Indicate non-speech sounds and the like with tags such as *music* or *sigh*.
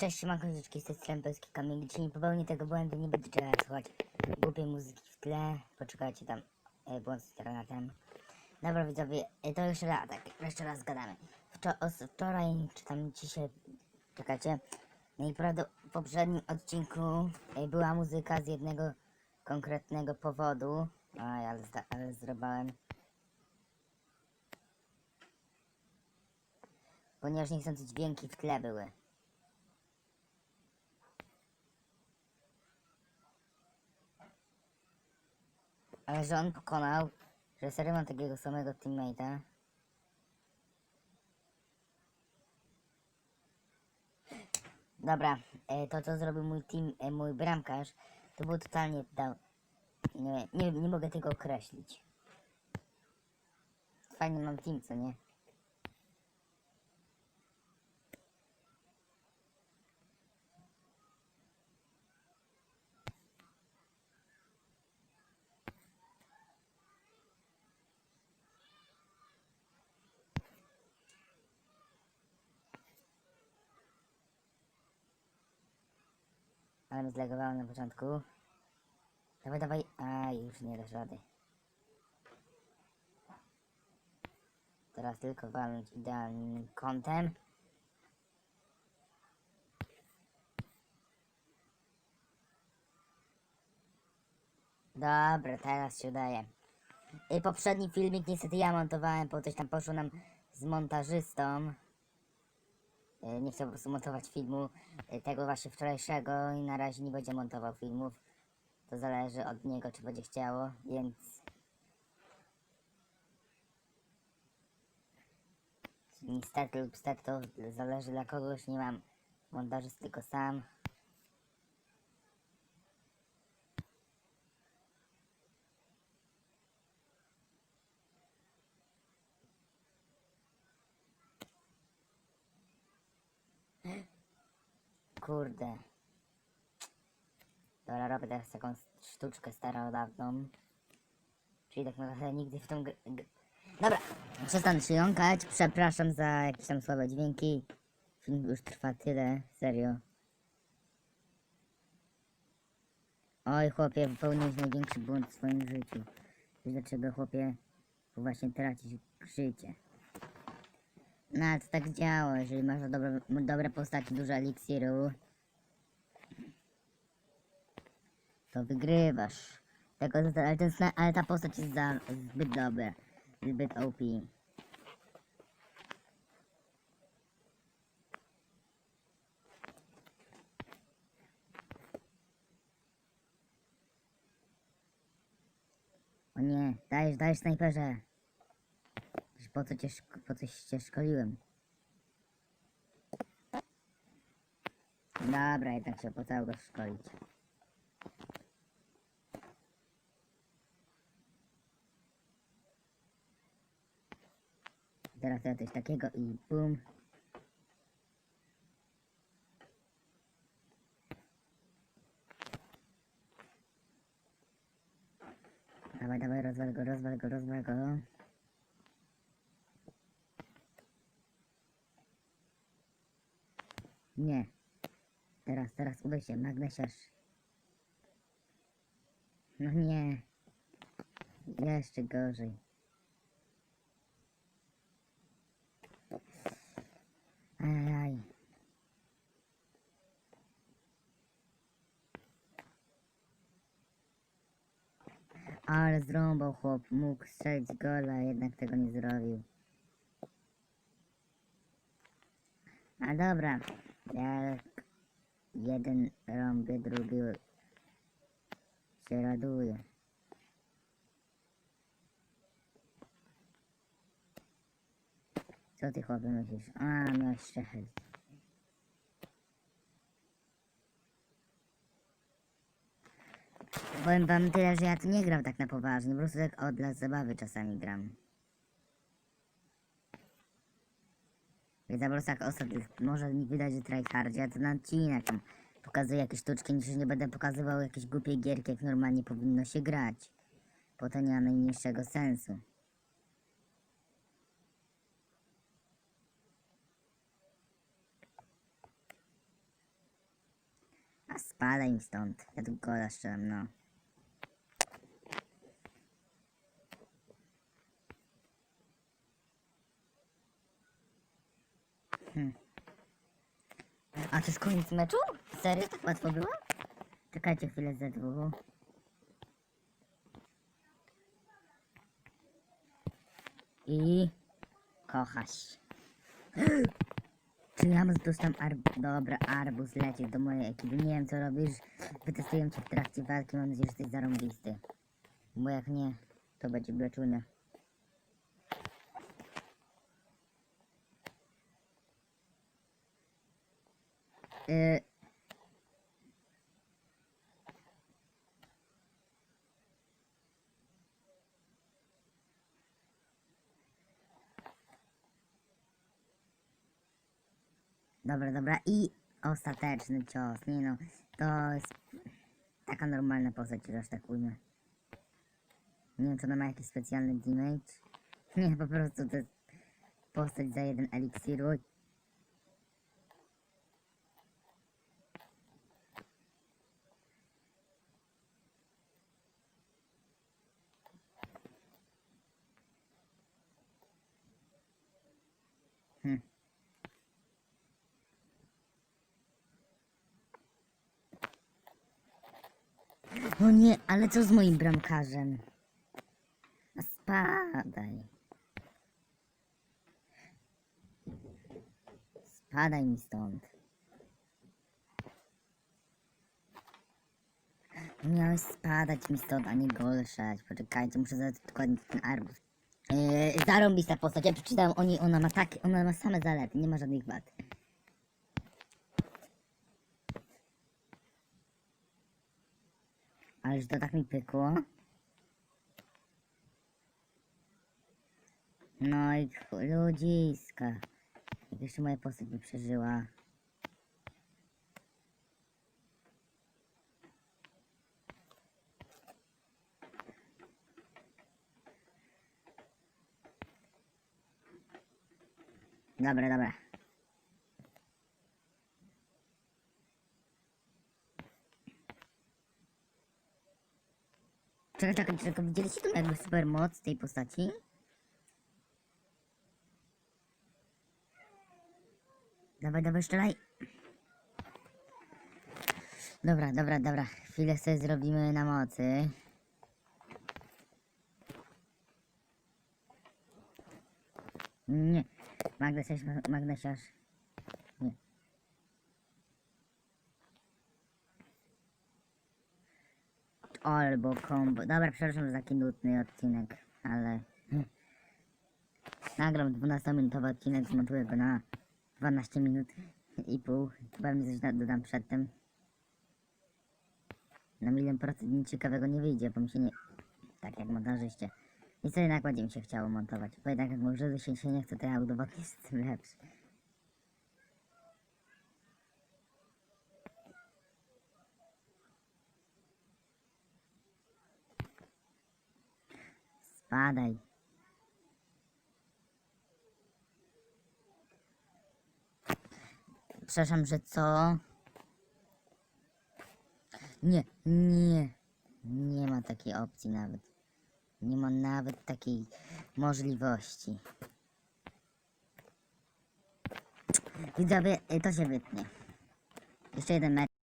Cześć, siemanko, z tej strony Polski Kamil. Dzisiaj nie popełnię tego błędu, nie będę trzeba słuchać głupiej muzyki w tle. Poczekajcie tam, e, błąd z internetem. Dobra widzowie, e, to jeszcze raz, tak, jeszcze raz gadamy. Wczo os- wczoraj, czy tam dzisiaj, czekajcie, najprawdopodobniej w poprzednim odcinku e, była muzyka z jednego konkretnego powodu. Aj, ale, ale zrobiłem. Ponieważ niechcący dźwięki w tle były. Ale że on pokonał, że serio mam takiego samego teammate'a. Dobra, e, to co zrobił mój team, e, mój bramkarz, to było totalnie da... Nie, nie, nie mogę tego określić. Fajnie mam team, co nie? Mnie zlegowało na początku. Dawaj, dawaj. A, już nie dasz rady. Teraz tylko walnąć idealnym kątem. Dobra, teraz się udaje. I poprzedni filmik niestety ja montowałem, bo coś tam poszło nam z montażystą. E, Nie chciał po prostu montować filmu e, tego właśnie wczorajszego i na razie nie będzie montował filmów. To zależy od niego, czy będzie chciało, więc... Niestety lub stety to zależy dla kogoś, nie mam montażysty tylko sam. Kurde. Dobra, robię teraz taką sztuczkę starodawną. Czyli tak naprawdę nigdy w tą Dobra, przestanę się jąkać. Przepraszam za jakieś tam słabe dźwięki. Film już trwa tyle, serio. Oj, chłopie, popełniłeś największy błąd w swoim życiu. Wiesz dlaczego, chłopie? Bo właśnie tracisz życie. No, ale to tak działa, jeżeli masz dobre, dobre postaci, dużo eliksiru, to wygrywasz. Tego, ale, ale ta postać jest za, zbyt dobra, zbyt OP. O nie, dajesz, dajesz snajperze. Po co cię, po coś cię szkoliłem? Dobra, jednak się opłacało go szkolić. Teraz ja coś takiego i bum. Dawaj, dawaj, rozwal go, rozwal go, rozwal go. Nie. Teraz, teraz udaj się, magnesiarz. No nie. Jeszcze gorzej. Ajaj. Ale zrąbał chłop, mógł strzelić gola, jednak tego nie zrobił. A dobra, jak jeden rąbie, drugi się raduje. Co ty chłopie myślisz? A, miałeś szczechel. Powiem wam tyle, że ja tu nie gram tak na poważnie, po prostu tak o, dla zabawy czasami gram. Prostu tak ostatnio, może wydać, że tryhardzie, a to na odcinek tam pokazuję jakieś sztuczki, niż nie będę pokazywał jakiejś głupiej gierki, jak normalnie powinno się grać. Bo to nie ma najmniejszego sensu. spadaj mi stąd. Ja tu gola strzelam, no. Hmm. A to jest koniec meczu? Serio? Tak łatwo było? Czekajcie chwilę ze dwóch. I... Kochasz. *gasps* Czy ja dostałem arb... Dobra, arbuz lecisz do mojej ekipy. Nie wiem co robisz. Wytestuję cię w trakcie walki. Mam nadzieję, że jesteś zarąbisty. Bo jak nie, to będzie bleczune. Y... Dobra, dobra. I ostateczny cios. Nie no, to jest taka normalna postać, że tak ujmę. Nie wiem, czy ona ma jakiś specjalny damage. *laughs* Nie, po prostu to jest postać za jeden eliksir. Hmm. O nie, ale co z moim bramkarzem? Spadaj. Spadaj mi stąd. Miałeś spadać mi stąd, a nie golszać. Poczekajcie, muszę zadać dokładnie ten arbuz. Yy, zarąbista postać, ja przeczytałem o niej, ona ma takie, ona ma same zalety, nie ma żadnych wad. Ależ to tak mi pykło. No i ludziska. Jak jeszcze moja postać by przeżyła. Dobra, dobra. Czekaj, czekaj, czekaj, widzieliście tą jakby super moc tej postaci? Dawaj, dawaj, strzelaj. Dobra, dobra, dobra. Chwilę sobie zrobimy na mocy. Nie. Magnesiarz, magnesiarz. Nie. Albo combo. Dobra, przepraszam za taki nudny odcinek, ale... *laughs* Nagram 12-minutowy odcinek, zmontuję go na 12 minut i pół. Pewnie coś da- dodam przedtem. Na milion procent nic ciekawego nie wyjdzie, bo mi się nie... Tak jak montażyście. I co jednak będzie mi się chciało montować. Bo jednak jak może się, się nie chce, to ja udowodnię, że jestem lepszy. Spadaj. Przepraszam, że co? Nie, nie. Nie ma takiej opcji nawet. Nie ma nawet takiej możliwości. Widzowie, to się wytnie. Jeszcze jeden mecz.